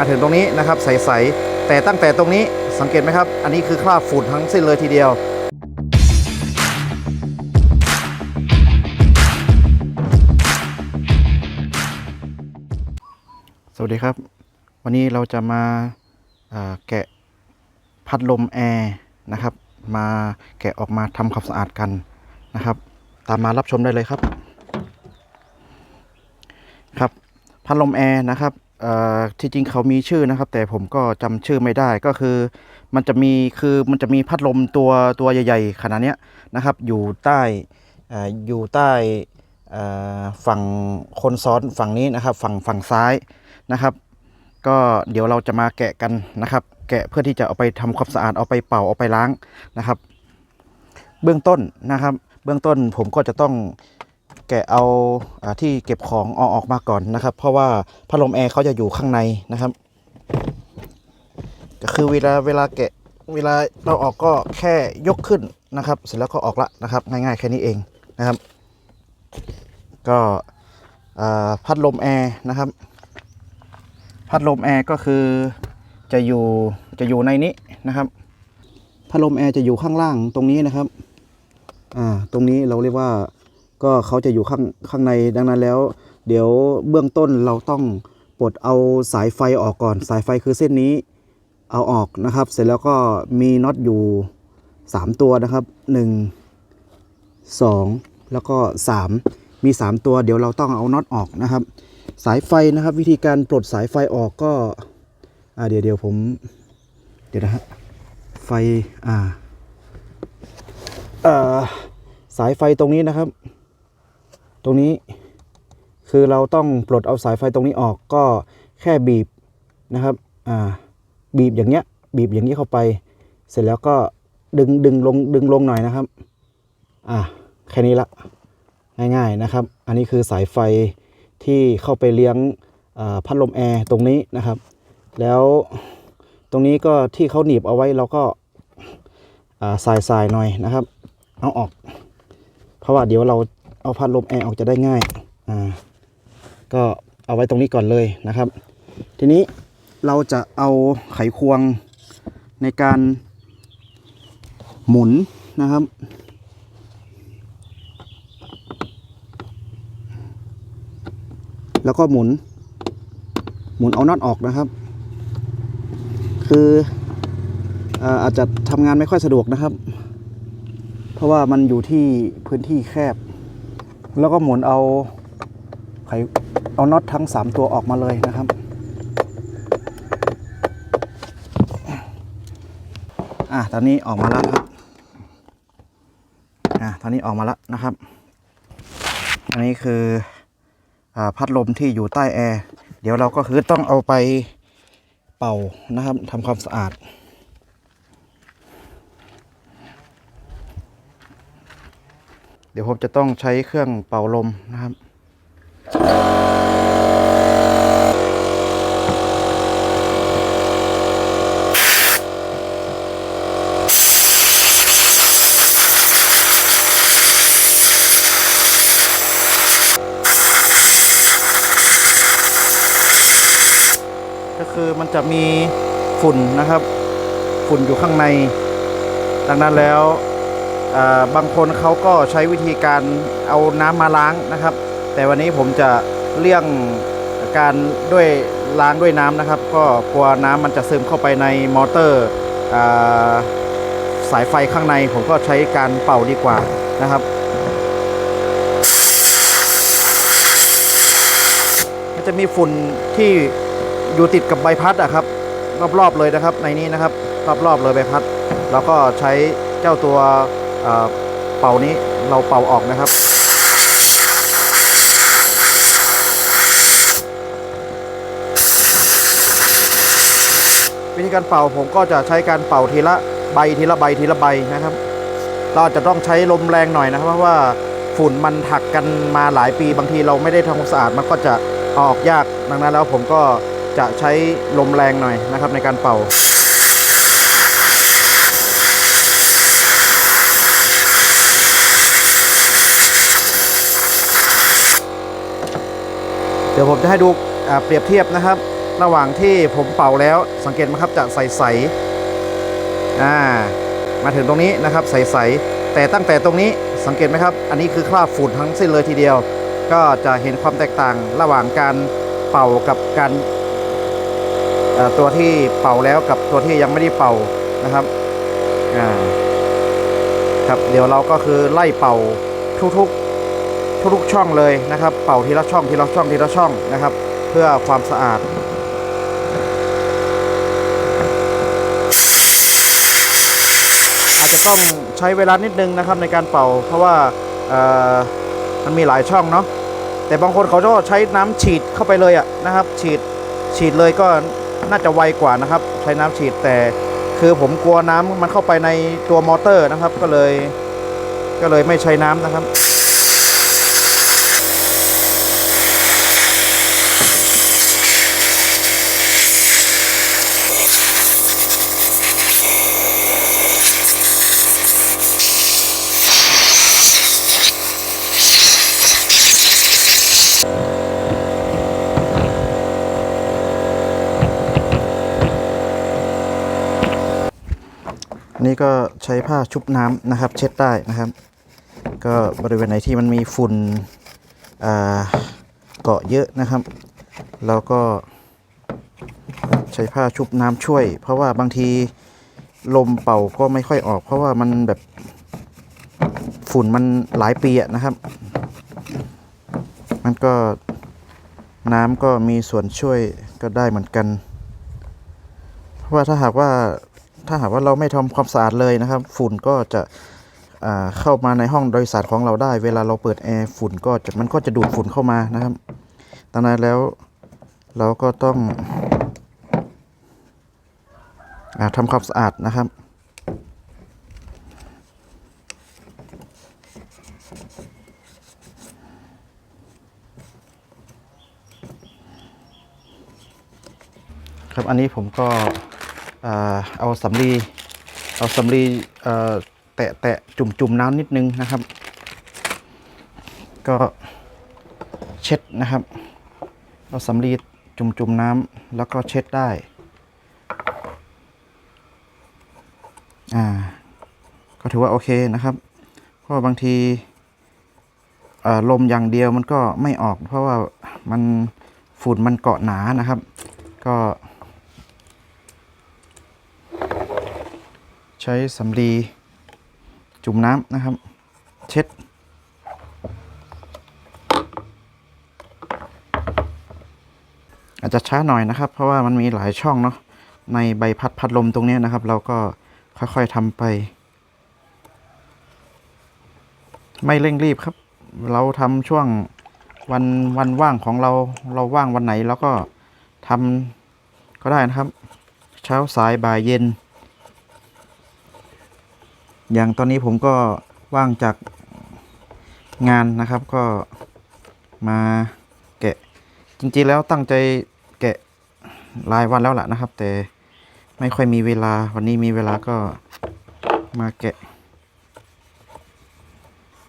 มาถึงตรงนี้นะครับใสๆแต่ตั้งแต่ตรงนี้สังเกตไหมครับ อันนี้คือคราบฝุ่นทั้งสิ้นเลยทีเดียวสวัสดีครับ วันนี้เราจะมาาแกะพัดลมแอร์นะครับ มาแกะออกมาทำความสะอาดกันนะครับ ตามมารับชมได้เลยครับ ครับ พัดลมแอร์นะครับ ที่จริงเขามีชื่อนะครับ แต่ผมก็จำชื่อไม่ได้ก็คือ มันจะมีคือมันจะมีพัดลมตัวตัวใหญ่ ๆ ขนาดนี้นะครับ อยู่ใต้อยู่ใต้ฝั่งคนซ้อนฝั่งนี้นะครับ ฝั่งฝั่งซ้ายนะครับ ก็เดี๋ยวเราจะมาแกะกันนะครับ แกะเพื่อที่จะเอาไปทำความสะอาดเอาไปเป่าเอาไปล้างนะครับ เบื้องต้นนะครับ เบื้องต้นผมก็จะต้อง แกะเอาอที่เก็บของเอาออกมาก่อนนะครับ เพราะว่าพัดลมแอร์เขาจะอยู่ข้างในนะครับ ก็คือเวลาเวลาแกะเวลาเราออกก็แค่ยกขึ้นนะครับ เสร็จแล้วก็ออกละนะครับ ง่ายๆแค่นี้เองนะครับ ก็พัดลมแอร์นะครับ พัดลมแอร์ก็คือจะอยู่จะอยู่ในนี้นะครับพัดลมแอร์จะอยู่ข้างล่างตรงนี้นะครับอ่าตรงนี้เราเรียกว่า ก็เขาจะอยู่ข้างข้างในดังนั้นแล้ว เดี๋ยวเบื้องต้นเราต้องปลดเอาสายไฟออกก่อน สายไฟคือเส้นนี้เอาออกนะครับ เสร็จแล้วก็มีน็อตอยู่ 3 ตัวนะครับ 1 2 แล้วก็ 3 มี 3 ตัว เดี๋ยวเราต้องเอาน็อตออกนะครับ สายไฟนะครับ วิธีการปลดสายไฟออกก็อ่าเดี๋ยวเดี๋ยวผม เดี๋ยวนะฮะไฟอ่าอ่อสายไฟตรงนี้นะครับ ตรงนี้คือเราต้องปลดเอาสายไฟตรงนี้ออกก็แค่บีบนะครับอ่าบีบอย่างเงี้ยบีบอย่างนี้เข้าไป เสร็จแล้วก็ดึงดึงลงดึงลงหน่อยนะครับอ่าแค่นี้ละง่ายๆนะครับ อันนี้คือสายไฟที่เข้าไปเลี้ยงพัดลมแอร์ตรงนี้นะครับ แล้วตรงนี้ก็ที่เขาหนีบเอาไว้เราก็สายสายหน่อยนะครับ เอาออก เพราะว่าเดี๋ยวเรา เอาพัดลมแอร์ออกจะได้ง่ายอ่าก็เอาไว้ตรงนี้ก่อนเลยนะครับ ทีนี้เราจะเอาไขควงในการหมุนนะครับ แล้วก็หมุน หมุนเอาน็อตออกนะครับ คืออ่าอาจจะทำงานไม่ค่อยสะดวกนะครับ เพราะว่ามันอยู่ที่พื้นที่แคบ แล้วก็หมุนเอาไขเอาน็อตทั้ง 3 ตัวออกมาเลยนะครับ อะตอนนี้ออกมาแล้วครับ อะตอนนี้ออกมาแล้วนะครับ อันนี้คืออพัดลมที่อยู่ใต้แอร์ เดี๋ยวเราก็คือต้องเอาไปเป่านะครับทำความสะอาด ดี๋ยวผมจะต้องใช้เครื่องเป่าลมนะครับ ก็คือมันจะมีฝุ่นนะครับ ฝุ่นอยู่ข้างใน ดังนั้นแล้ว บางคนเขาก็ใช้วิธีการเอาน้ำมาล้างนะครับ แต่วันนี้ผมจะเลี่ยงการด้วยล้างด้วยน้ำนะครับ ก็กลัวน้ำมันจะซึมเข้าไปในมอเตอร์อสายไฟข้างในผมก็ใช้การเป่าดีกว่านะครับมันจะมีฝุ่นที่อยู่ติดกับใบพัดอะครับ รอบๆเลยนะครับในนี้นะครับ รอบๆเลยใบพัด แล้วก็ใช้เจ้าตัว เป่านี้เราเป่าออกนะครับ วิธีการเป่าผมก็จะใช้การเป่าทีละใบทีละใบทีละใบนะครับ เราจะต้องใช้ลมแรงหน่อยนะครับ เพราะว่าฝุ่นมันถักกันมาหลายปีบางทีเราไม่ได้ทำความสะอาดมันก็จะออกยากดังนั้นแล้วผมก็จะใช้ลมแรงหน่อยนะครับในการเป่า ดี๋ยวผมจะให้ดูเปรียบเทียบนะครับ ระหว่างที่ผมเป่าแล้วสังเกตไหมครับจะใสๆอ่ามาถึงตรงนี้นะครับใสๆแต่ตั้งแต่ตรงนี้สังเกตไหมครับ อันนี้คือคราบฝุ่นทั้งสิ้นเลยทีเดียว ก็จะเห็นความแตกต่างระหว่างการเป่ากับการตัวที่เป่าแล้วกับตัวที่ยังไม่ได้เป่านะครับอ่าครับเดี๋ยวเราก็คือไล่เป่าทุกๆ ทุกๆช่องเลยนะครับ เป่าทีละช่องทีละช่องทีละช่องนะครับ เพื่อความสะอาดอาจจะต้องใช้เวลานิดนึงนะครับในการเป่า เพราะว่ามันมีหลายช่องเนาะแต่บางคนเขาก็ใช้น้ำฉีดเข้าไปเลยอะนะครับ ฉีดฉีดเลยก็น่าจะไวกว่านะครับ ใช้น้ำฉีดแต่คือผมกลัวน้ำมันเข้าไปในตัวมอเตอร์นะครับ ก็เลยก็เลยไม่ใช้น้ำนะครับ นี้ก็ใช้ผ้าชุบน้ำนะครับ เช็ดได้นะครับ ก็บริเวณไหนที่มันมีฝุ่นเกาะเยอะนะครับ เราก็ใช้ผ้าชุบน้ำช่วย เพราะว่าบางทีลมเป่าก็ไม่ค่อยออก เพราะว่ามันแบบฝุ่นมันหลายปีอะนะครับ มันก็น้ำก็มีส่วนช่วยก็ได้เหมือนกัน เพราะว่าถ้าหากว่า ถ้าหากว่าเราไม่ทำความสะอาดเลยนะครับ ฝุ่นก็จะเข้ามาในห้องโดยสารของเราได้ เวลาเราเปิดแอร์ฝุ่นก็จะมันก็จะดูดฝุ่นเข้ามานะครับดังนั้นแล้วเราก็ต้องอทำความสะอาดนะครับ ครับอันนี้ผมก็ เอาสำลีเอาสำลีแตะแตะจุ่มจุ่มน้ำนิดนึงนะครับ ก็เช็ดนะครับ เอาสำลีจุ่มจุ่มน้ำแล้วก็เช็ดได้อ่าก็ถือว่าโอเคนะครับ เพราะบางทีลมอย่างเดียวมันก็ไม่ออก เพราะว่ามันฝุ่นมันเกาะหนานะครับ ก็ ใช้สำลีจุ่มน้ำนะครับ เช็ด อาจจะช้าหน่อยนะครับ เพราะว่ามันมีหลายช่องเนาะในใบพัดพัดลมตรงนี้นะครับ เราก็ค่อยๆทำไป ไม่เร่งรีบครับ เราทำช่วงวันวันว่างของเราเราว่างวันไหนเราก็ทำก็ได้นะครับ เช้าสายบ่ายเย็น อย่างตอนนี้ผมก็ว่างจากงานนะครับก็มาแกะจริงๆแล้วตั้งใจแกะหลายวันแล้วล่ะนะครับ แต่ไม่ค่อยมีเวลาวันนี้มีเวลาก็มาแกะ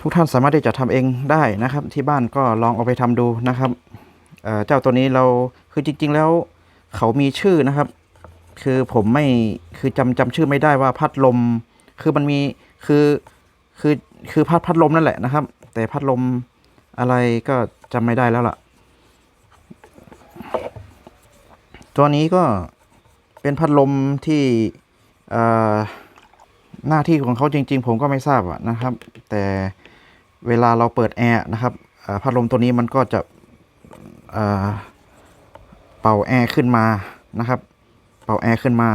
ทุกท่านสามารถที่จะทำเองได้นะครับ ที่บ้านก็ลองเอาไปทำดูนะครับเเจ้าตัวนี้เราคือจริง ๆ แล้วเขามีชื่อนะครับ คือผมไม่คือจำจำชื่อไม่ได้ว่าพัดลม คือมันมีคือคือคือพัดพัดลมนั่นแหละนะครับ แต่พัดลมอะไรก็จำไม่ได้แล้วล่ะ ตัวนี้ก็เป็นพัดลมที่หน้าที่ของเขาจริง ๆ ผมก็ไม่ทราบอะนะครับ แต่เวลาเราเปิดแอร์นะครับพัดลมตัวนี้มันก็จะเอ่อเป่าแอร์ขึ้นมานะครับ เป่าแอร์ขึ้นมา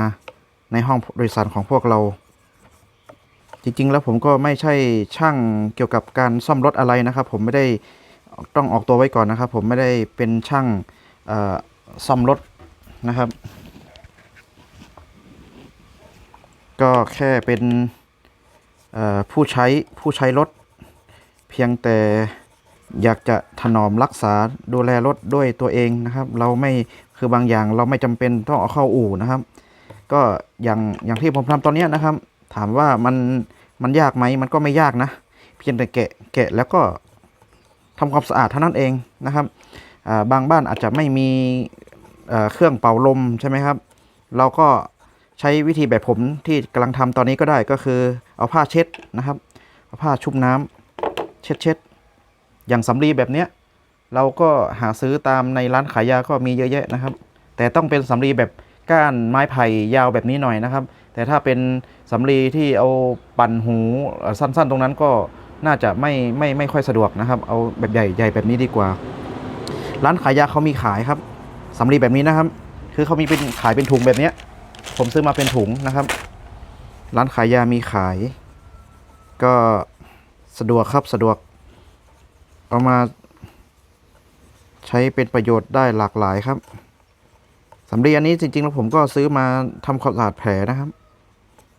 ในห้องโดยสารของพวกเรา จริงๆ แล้วผมก็ไม่ใช่ช่างเกี่ยวกับการซ่อมรถอะไรนะครับ ผมไม่ได้ต้องออกตัวไว้ก่อนนะครับ ผมไม่ได้เป็นช่างซ่อมรถนะครับ ก็แค่เป็นผู้ใช้ผู้ใช้รถ เพียงแต่อยากจะถนอมรักษาดูแลรถด้วยตัวเองนะครับ เราไม่คือบางอย่างเราไม่จำเป็นต้องเอาเข้าอู่นะครับ ก็อย่างอย่างที่ผมทำตอนนี้นะครับ ถามว่ามัน มันยากไหมมันก็ไม่ยากนะ เพียงแต่แกะแกะแล้วก็ทำความสะอาดเท่านั้นเองนะครับบางบ้านอาจจะไม่มีเอ่อเครื่องเป่าลมใช่ไหมครับ เราก็ใช้วิธีแบบผมที่กำลังทำตอนนี้ก็ได้ก็คือเอาผ้าเช็ดนะครับเอาผ้าชุบน้ำเช็ดเช็ดอย่างสำลีแบบเนี้ยเราก็หาซื้อตามในร้านขายยาก็มีเยอะแยะนะครับ แต่ต้องเป็นสำลีแบบ ก้านไม้ไผ่ยาวแบบนี้หน่อยนะครับ แต่ถ้าเป็นสำลีที่เอาปั่นหูสั้นๆ ตรงนั้นก็น่าจะไม่ไม่ไม่ค่อยสะดวกนะครับ เอาแบบใหญ่ใหญ่แบบนี้ดีกว่า ร้านขายยาเขามีขายครับสำลีแบบนี้นะครับ คือเขามีเป็นขายเป็นถุงแบบนี้ผมซื้อมาเป็นถุงนะครับ ร้านขายยามีขาย ก็สะดวกครับสะดวก เอามาใช้เป็นประโยชน์ได้หลากหลายครับำลีอันนี้จริงๆแล้วผมก็ซื้อมาทำความสะอาดแผลนะครับ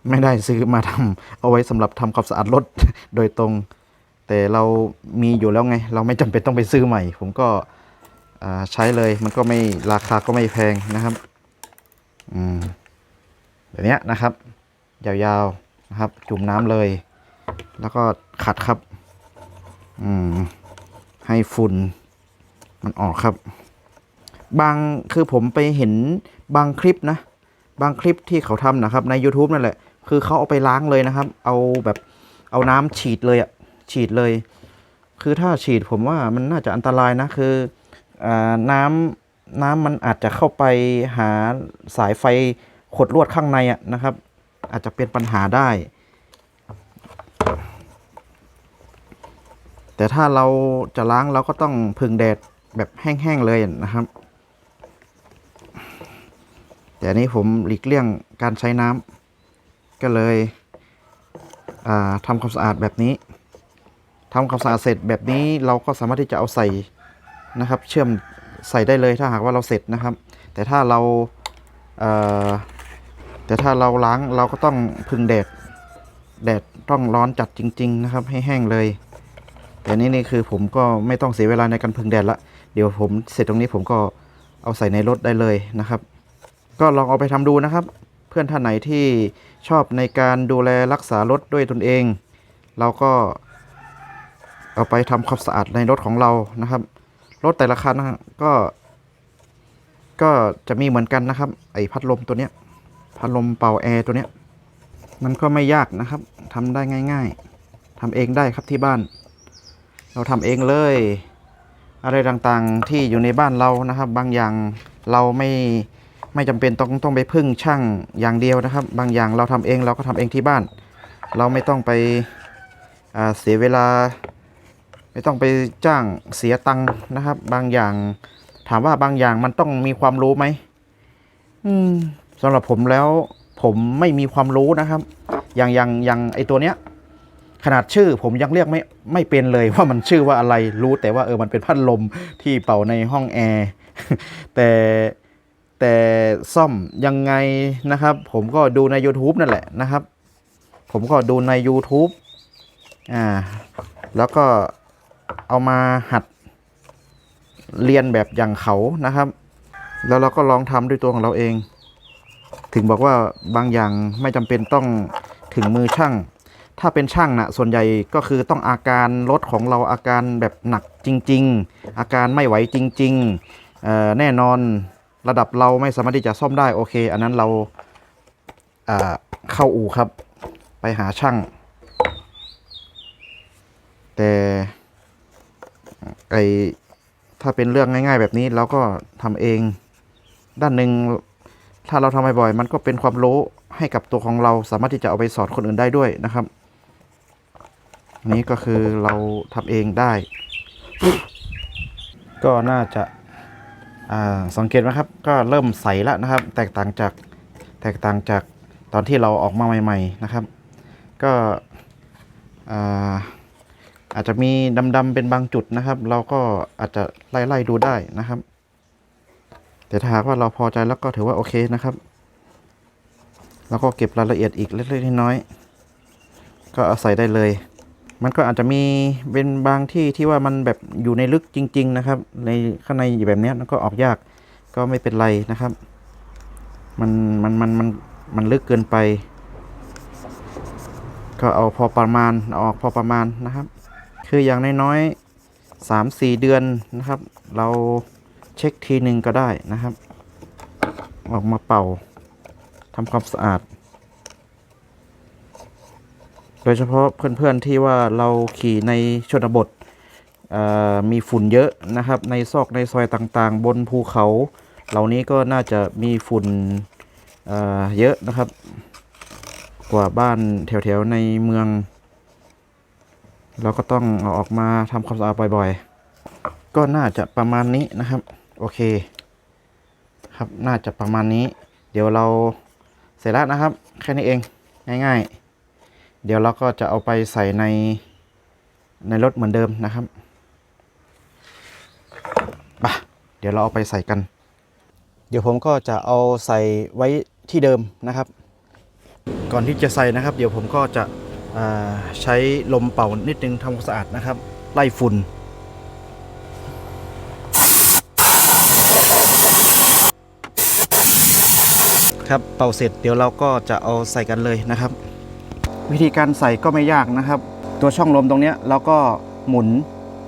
ไม่ได้ซื้อมาทำเอาไว้สำหรับทำความสะอาดรถโดยตรง แต่เรามีอยู่แล้วไง เราไม่จำเป็นต้องไปซื้อใหม่ ผมก็ใช้เลยมันก็ไม่ราคาก็ไม่แพงนะครับอืมแบบนี้นะครับ ยาวๆนะครับ จุ่มน้ำเลย แล้วก็ขัดครับ อืมให้ฝุ่นมันออกครับ บางคือผมไปเห็นบางคลิปนะ บางคลิปที่เขาทำนะครับ ใน YouTube นั่นแหละ คือเขาเอาไปล้างเลยนะครับ เอาแบบเอาน้ำฉีดเลยอะฉีดเลย คือถ้าฉีดผมว่ามันน่าจะอันตรายนะ คืออาน้ำน้ำมันอาจจะเข้าไปหาสายไฟขดลวดข้างในอะนะครับ อาจจะเป็นปัญหาได้ แต่ถ้าเราจะล้างเราก็ต้องพึ่งแดดแบบแห้งๆเลยนะครับ แต่อันนี้ผมหลีกเลี่ยงการใช้น้ำก็เลยทำความสะอาดแบบนี้ทำความสะอาดเสร็จแบบนี้เราก็สามารถที่จะเอาใส่นะครับ เชื่อมใส่ได้เลยถ้าหากว่าเราเสร็จนะครับ แต่ถ้าเราเแต่ถ้าเราล้างเราก็ต้องพึ่งแดดแดดต้องร้อนจัดจริง ๆ นะครับ ให้แห้งเลย แต่นี่นี่คือผมก็ไม่ต้องเสียเวลาในการพึ่งแดดละเดี๋ยวผมเสร็จตรงนี้ผมก็เอาใส่ในรถได้เลยนะครับ ก็ลองเอาไปทำดูนะครับ เพื่อนท่านไหนที่ชอบในการดูแลรักษารถด้วยตนเอง เราก็เอาไปทำความสะอาดในรถของเรานะครับ รถแต่ละคันนะก็ ก็จะมีเหมือนกันนะครับ ไอพัดลมตัวเนี้ยพัดลมเป่าแอร์ตัวเนี้ยมันก็ไม่ยากนะครับทำได้ง่าย ๆทำเองได้ครับที่บ้าน เราทำเองเลย อะไรต่างๆที่อยู่ในบ้านเรานะครับ บางอย่างเราไม่ ไม่จำเป็นต้องต้องไปพึ่งช่างอย่างเดียวนะครับ บางอย่างเราทำเองเราก็ทำเองที่บ้าน เราไม่ต้องไปอ่าเสียเวลา ไม่ต้องไปจ้างเสียตังค์นะครับ บางอย่างถามว่าบางอย่างมันต้องมีความรู้ไหมอืมสำหรับผมแล้วผมไม่มีความรู้นะครับ อย่างอย่างอย่างไอตัวเนี้ย ขนาดชื่อผมยังเรียกไม่ไม่เป็นเลยว่ามันชื่อว่าอะไรรู้แต่ว่าเออมันเป็นพัดลมที่เป่าในห้องแอร์แต่ แต่ซ่อมยังไงนะครับ ผมก็ดูใน YouTube นั่นแหละนะครับ ผมก็ดูใน YouTube อ่าแล้วก็เอามาหัดเรียนแบบอย่างเขานะครับ แล้วเราก็ลองทำด้วยตัวของเราเอง ถึงบอกว่าบางอย่างไม่จำเป็นต้องถึงมือช่าง ถ้าเป็นช่างนะส่วนใหญ่ก็คือต้องอาการรถของเราอาการแบบหนักจริง ๆ อาการไม่ไหวจริง ๆแน่นอน ระดับเราไม่สามารถที่จะซ่อมได้โอเค อันนั้นเราเข้าอู่ครับ ไปหาช่าง แต่ไอถ้าเป็นเรื่องง่ายๆ แบบนี้เราก็ทำเอง ด้านหนึ่งถ้าเราทำบ่อยๆมันก็เป็นความรู้ให้กับตัวของเราสามารถที่จะเอาไปสอนคนอื่นได้ด้วยนะครับ นี้ก็คือเราทำเองได้ ก็น่าจะ สังเกตไหมครับก็เริ่มใสแล้วนะครับ แตกต่างจากแตกต่างจากตอนที่เราออกมาใหม่ ๆนะครับ ก็อาอาจจะมีดำๆเป็นบางจุดนะครับ เราก็อาจจะไล่ๆดูได้นะครับ แต่ถ้าหากว่าเราพอใจแล้วก็ถือว่าโอเคนะครับ แล้วก็เก็บรายละเอียดอีกเล็กๆน้อยๆก็เอาใส่ได้เลย มันก็อาจจะมีเป็นบางที่ที่ว่ามันแบบอยู่ในลึกจริง ๆ นะครับ ในข้างในแบบนี้มันก็ออกยากก็ไม่เป็นไรนะครับ มันมันมันมันมันลึกเกินไป ก็เอาพอประมาณอออกพอประมาณนะครับ คืออย่างน้อยๆสามสี่เดือนนะครับ เราเช็คทีหนึ่งก็ได้นะครับ ออกมาเป่าทำความสะอาด โดยเฉพาะเพื่อนๆที่ว่าเราขี่ในชนบทมีฝุ่นเยอะนะครับ ในซอกในซอยต่างๆ บนภูเขา เหล่านี้ก็น่าจะมีฝุ่นเเยอะนะครับ กว่าบ้านแถวๆในเมือง เราก็ต้องเอาออกมาทำความสะอาดบ่อยๆ ก็น่าจะประมาณนี้นะครับ โอเค ครับน่าจะประมาณนี้ เดี๋ยวเราเสร็จแล้วนะครับ แค่นี้เองง่าย ๆ เดี๋ยวเราก็จะเอาไปใส่ในในรถเหมือนเดิมนะครับไปะเดี๋ยวเราเอาไปใส่กัน เดี๋ยวผมก็จะเอาใส่ไว้ที่เดิมนะครับ ก่อนที่จะใส่นะครับ เดี๋ยวผมก็จะใช้ลมเป่านิดนึงทำความสะอาดนะครับ ไล่ฝุ่นครับเป่าเสร็จเดี๋ยวเราก็จะเอาใส่กันเลยนะครับ วิธีการใส่ก็ไม่ยากนะครับ ตัวช่องลมตรงนี้เราก็หมุน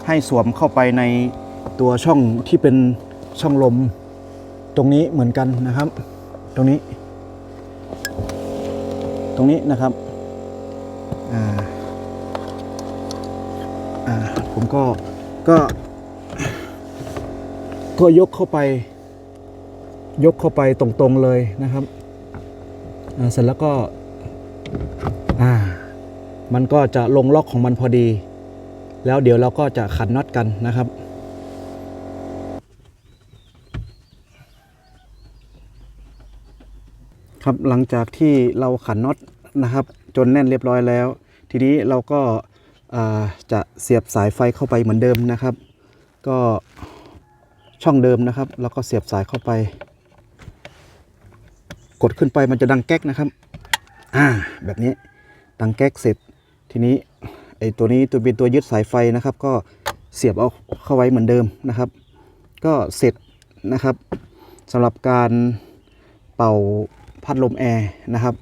ให้สวมเข้าไปในตัวช่องที่เป็นช่องลม ตรงนี้เหมือนกันนะครับ ตรงนี้ ตรงนี้นะครับอ่าอ่าผมก็ก็ ก็ยกเข้าไป ยกเข้าไปตรงๆเลยนะครับอ่าเสร็จแล้วก็ อ่า มันก็จะลงล็อกของมันพอดี แล้วเดี๋ยวเราก็จะขันน็อตกันนะครับครับหลังจากที่เราขันน็อตนะครับ จนแน่นเรียบร้อยแล้ว ทีนี้เราก็จะเสียบสายไฟเข้าไปเหมือนเดิมนะครับ ก็ช่องเดิมนะครับ แล้วก็เสียบสายเข้าไป กดขึ้นไปมันจะดังแก๊กนะครับ อ่าแบบนี้ ดังแก๊กเสร็จ ทีนี้ไอ้ตัวนี้ตัวเป็นตัวยึดสายไฟนะครับ ก็เสียบเอาเข้าไว้เหมือนเดิมนะครับ ก็เสร็จนะครับสำหรับการเป่าพัดลมแอร์นะครับ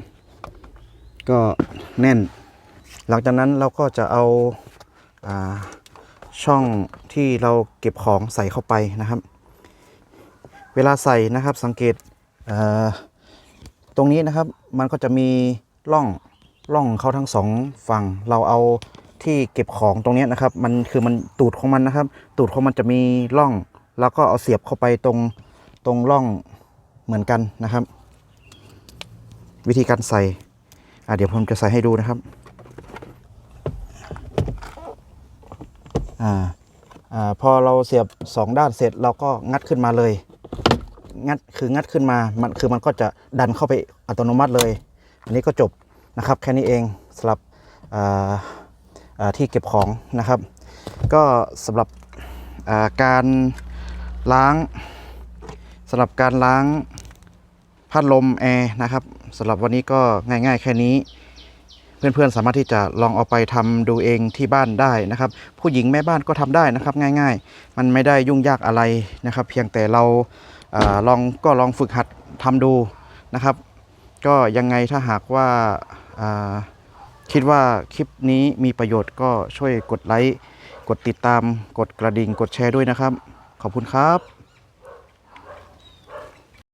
ก็แน่น หลังจากนั้นเราก็จะเอาอาช่องที่เราเก็บของใส่เข้าไปนะครับ เวลาใส่นะครับสังเกตอ่าตรงนี้นะครับมันก็จะมีร่อง ร่องเขาทั้งสองฝั่ง เราเอาที่เก็บของตรงนี้นะครับ มันคือมันตูดของมันนะครับ ตูดของมันจะมีร่อง แล้วก็เอาเสียบเข้าไปตรงตรงร่องเหมือนกันนะครับ วิธีการใส่อะเดี๋ยวผมจะใส่ให้ดูนะครับอ่าอ่าพอเราเสียบสองด้านเสร็จเราก็งัดขึ้นมาเลย งัดคืองัดขึ้นมามันคือมันก็จะดันเข้าไปอัตโนมัติเลย อันนี้ก็จบ นะครับแค่นี้เองสำหรับที่เก็บของนะครับ ก็สำหรับการล้างสำหรับการล้างพัดลมแอร์นะครับสำหรับวันนี้ก็ง่ายๆ แค่นี้ เพื่อนๆสามารถที่จะลองเอาไปทำดูเองที่บ้านได้นะครับ ผู้หญิงแม่บ้านก็ทำได้นะครับ ง่าย ๆ มันไม่ได้ยุ่งยากอะไรนะครับ เพียงแต่เราอลองก็ลองฝึกหัดทำดูนะครับ ก็ยังไงถ้าหากว่า คิดว่าคลิปนี้มีประโยชน์ก็ช่วยกดไลค์ กดติดตาม กดกระดิ่ง กดแชร์ด้วยนะครับ ขอบคุณครับ